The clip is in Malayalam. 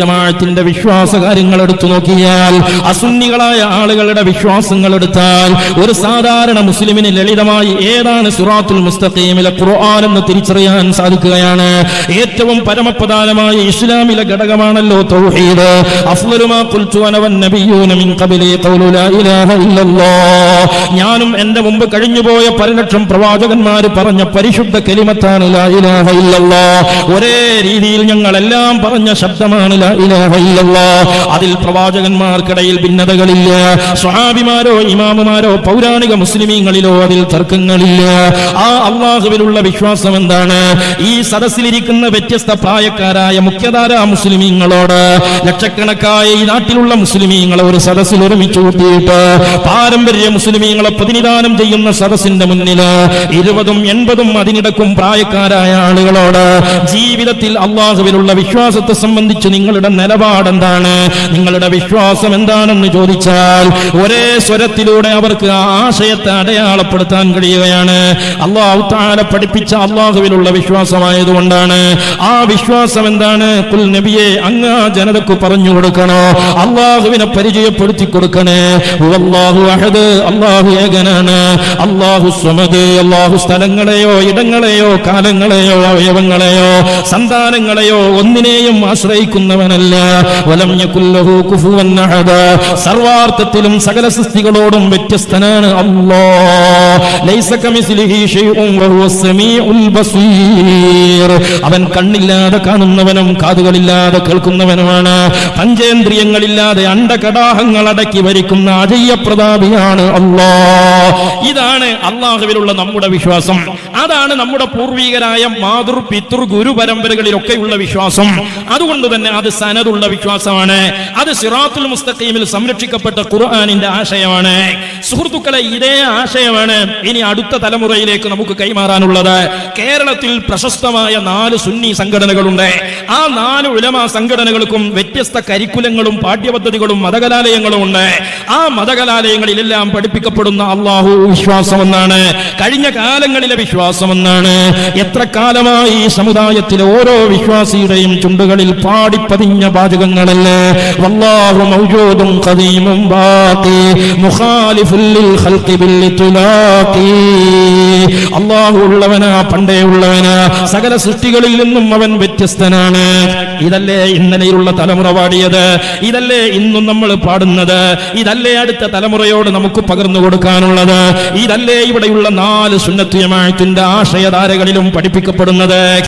ജമാഅത്തിന്റെ വിശ്വാസ കാര്യങ്ങൾ എടുത്തു നോക്കിയാൽ അസുന്നികളായ ആളുകളുടെ വിശ്വാസങ്ങൾ എടുത്താൽ ഒരു സാധാരണ മുസ്ലിമിന് ലളിതമായി ഏതാണ് സുറാത്തുൽ മുസ്തഖീമിലെ ഖുർആൻ എന്ന് തിരിച്ചറിയാൻ സാധിക്കുകയാണ്. ഏറ്റവും പരമപ്രധാനമായ ഇസ്ലാമിലെ ഘടകമാണല്ലോ തൗഹീദ്. അഫ്ളലുമാ ഖുൽതു അന വൻ നബിയ്യൂന മിൻ ഖബലി ഖൗലു ലാ ഇലാഹ ഇല്ലല്ലാഹ്. ഞാനും എന്റെ മുമ്പ് കഴിഞ്ഞുപോയ പരലക്ഷം പ്രവാചകന്മാർ പറഞ്ഞ പരിശുദ്ധ കലിമത്താണ് ലാ ഇലാഹ ഇല്ലല്ലാഹ്. ഒരേ രീതിയിൽ ഞങ്ങളെല്ലാം പറഞ്ഞ ശബ്ദമാണ് അതിൽ പ്രവാചകന്മാർക്കിടയിൽ ഭിന്നതകളില്ല. സ്വഹാബിമാരോ ഇമാമുമാരോ പൗരാണിക മുസ്ലിമീങ്ങളിലോ അതിൽ തർക്കങ്ങളില്ല. ആ അള്ളാഹുവിലുള്ള വിശ്വാസം എന്താണ്? ഈ സദസ്സിലിരിക്കുന്ന വ്യത്യസ്ത പ്രായക്കാരായ മുഖ്യധാര മുസ്ലിമീങ്ങളോട് ലക്ഷക്കണക്കായ ഈ നാട്ടിലുള്ള മുസ്ലിമീങ്ങളെ ഒരു സദസ്സിൽ ഒരുമിച്ച് കൂട്ടിയിട്ട് പാരമ്പര്യ മുസ്ലിമീങ്ങളെ പ്രതിനിധാനം ചെയ്യുന്ന സദസ്സിന്റെ മുന്നിൽ ഇരുപതും എൺപതും അതിനിടക്കും പ്രായക്കാരായ ആളുകളോട് ജീവിതത്തിൽ അള്ളാഹുവിലുള്ള വിശ്വാസത്തെ സംബന്ധിച്ച് നിങ്ങളുടെ നിലപാടെന്താണ്? നിങ്ങളുടെ വിശ്വാസം എന്താണെന്ന് ചോദിച്ചാൽ ഒരേ സ്വരത്തിലൂടെ അവർക്ക് ആ ആശയത്തെ അടയാളപ്പെടുത്താൻ കഴിയുകയാണ്. അള്ളാഹു താല പഠിപ്പിച്ച അള്ളാഹുവിലുള്ള വിശ്വാസമായതുകൊണ്ടാണ്. ആ വിശ്വാസം എന്താണ്? കുൽ നബിയെ അങ്ങ് ജനതക്ക് പറഞ്ഞു കൊടുക്കണോ? അള്ളാഹുവിനെ പരിചയപ്പെടുത്തി കൊടുക്കണേ. അള്ളാഹു അഹദ് അള്ളാഹു ഏകനാണ്. അള്ളാഹു സ്വമത് അള്ളാഹു സ്ഥലങ്ങളെയോ ഇടങ്ങളെയോ കാലങ്ങളെയോ അവയവങ്ങളെയോ സന്താനങ്ങളെയോ ഒന്നിനെയും ആശ്രയിക്കുന്നവനല്ല അഹദ്. സർവാർത്ഥത്തിലും സകല സൃഷ്ടികളോടും വ്യത്യസ്തനാണ് അവൻ കണ്ണില്ലാതെ കാണുന്നവനും കാതുകളില്ലാതെ കേൾക്കുന്നവനുമാണ്. പഞ്ചേന്ദ്രിയങ്ങളില്ലാതെ അണ്ടകടാഹങ്ങൾ അടക്കി ഭരിക്കുന്ന അജയ്യ പ്രതാപിയാണ് അള്ളാ ഇതാണ് അള്ളാഹുവിലുള്ള നമ്മുടെ വിശ്വാസം. അതാണ് നമ്മുടെ പൂർവീകരായ മാതൃ പിതൃ ഗുരു പരമ്പരകളിലൊക്കെയുള്ള വിശ്വാസം. അതുകൊണ്ട് തന്നെ അത് സനതുള്ള വിശ്വാസമാണ്. അത് സിറാത്തുൽ മുസ്തഖീമിൽ സംരക്ഷിക്കപ്പെട്ട ഖുർആാനിന്റെ ആശയമാണ്. സുഹൃത്തുക്കളെ ഇതേ ആശയമാണ് ഇനി അടുത്ത തലമുറയിലേക്ക് നമുക്ക് കൈമാറാനുള്ളത്. കേരളത്തിൽ പ്രശസ്തമായ നാല് സുന്നി സംഘടനകളുണ്ട്. ആ നാല് ഉലമ സംഘടനകൾക്കും വ്യത്യസ്ത കരിക്കുലങ്ങളും പാഠ്യപദ്ധതികളും മതകലാലയങ്ങളും ഉണ്ട്. ആ മതകലാലയങ്ങളിലെല്ലാം പഠിപ്പിക്കപ്പെടുന്ന അള്ളാഹു വിശ്വാസം എന്നാണ് കഴിഞ്ഞ കാലങ്ങളിലെ വിശ്വാസം എന്നാണ് എത്ര കാലമായി ഈ സമുദായത്തിലെ ഓരോ വിശ്വാസിയുടെയും ചുണ്ടുകളിൽ പാടിപ്പതിഞ്ഞ പാചകങ്ങളല്ലേ? വല്ലാഹു മൗജൂദും ഖദീമും ബാഖി മുഖാലിഫുൽ ഖൽഖി ബിൽ അല്ലാഹു ഉള്ളവനാ പണ്ടേ ഉള്ളവനാ സകല സൃഷ്ടികളിൽ നിന്നും അവൻ വ്യത്യസ്തനാണ്. ഇതല്ലേ ഇന്നലെയുള്ള തലമുറ പാടിയത്? ഇതല്ലേ ഇന്നും നമ്മൾ പാടുന്നത്? ഇതല്ലേ അടുത്ത തലമുറയോട് നമുക്ക് പകർന്നു കൊടുക്കാനുള്ളത്? ഇതല്ലേ ഇവിടെയുള്ള നാല് സുന്നത്തിയമായത്തിന്റെ ആശയധാരകളിലും പഠിപ്പിക്കപ്പെടുന്നത്.